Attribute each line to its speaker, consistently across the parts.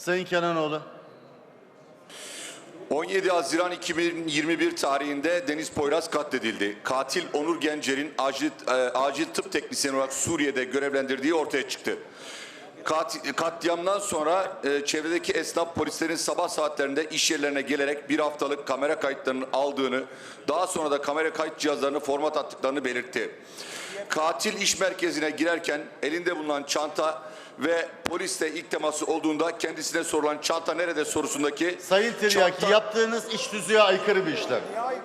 Speaker 1: Sayın Kenanoğlu.
Speaker 2: 17 Haziran 2021 tarihinde Deniz Poyraz katledildi. Katil Onur Gencer'in acil, e, acil tıp teknisyeni olarak Suriye'de görevlendirdiği ortaya çıktı. Kat, katliamdan sonra e, çevredeki esnaf polislerin sabah saatlerinde iş yerlerine gelerek bir haftalık kamera kayıtlarını aldığını, daha sonra da kamera kayıt cihazlarını format attıklarını belirtti. Katil iş merkezine girerken elinde bulunan çanta ve polisle ilk teması olduğunda kendisine sorulan çanta nerede sorusundaki
Speaker 1: Sayın Tiryaki
Speaker 2: çanta-
Speaker 1: yaptığınız iş tüzüğe aykırı bir işlem.
Speaker 3: Ne aykırı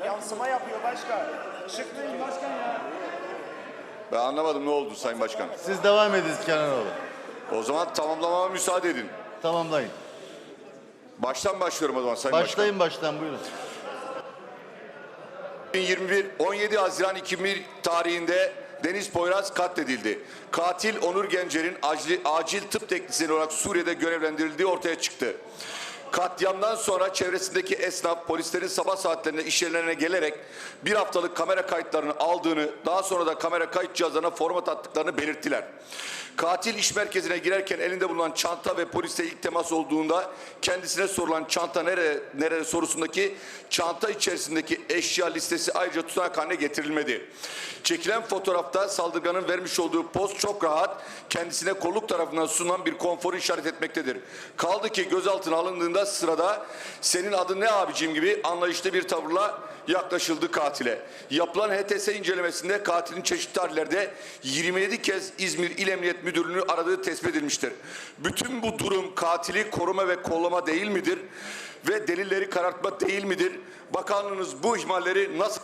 Speaker 3: ya? Yansıma yapıyor başkan. Işıklıyım başkan ya.
Speaker 2: Ben anlamadım ne oldu Sayın Başkan.
Speaker 1: Siz devam ediniz Kenanoğlu.
Speaker 2: O zaman tamamlamama müsaade edin.
Speaker 1: Tamamlayın.
Speaker 2: Baştan başlıyorum o zaman Sayın
Speaker 1: Başlayın baştan buyurun.
Speaker 2: Başkan. 21 17 Haziran 2001 tarihinde Deniz Poyraz katledildi. Katil Onur Gencer'in acil, acil tıp teknisyeni olarak Suriye'de görevlendirildiği ortaya çıktı. Katliamdan sonra çevresindeki esnaf polislerin sabah saatlerinde iş yerlerine gelerek bir haftalık kamera kayıtlarını aldığını, daha sonra da kamera kayıt cihazlarına format attıklarını belirttiler. Katil iş merkezine girerken elinde bulunan çanta ve polisle ilk temas olduğunda kendisine sorulan çanta nerede, nerede sorusundaki çanta içerisindeki eşya listesi ayrıca tutanak haline getirilmedi. Çekilen fotoğrafta saldırganın vermiş olduğu poz çok rahat, kendisine kolluk tarafından sunulan bir konforu işaret etmektedir. Kaldı ki gözaltına alındığında sırada senin adın ne abicim gibi anlayışlı bir tavırla yaklaşıldı katile. Yapılan HTS incelemesinde katilin çeşitli tarihlerde 27 kez İzmir İl Emniyet Müdürlüğü'nü aradığı tespit edilmiştir. Bütün bu durum katili koruma ve kollama değil midir? Ve delilleri karartma değil midir? Bakanlığınız bu ihmalleri nasıl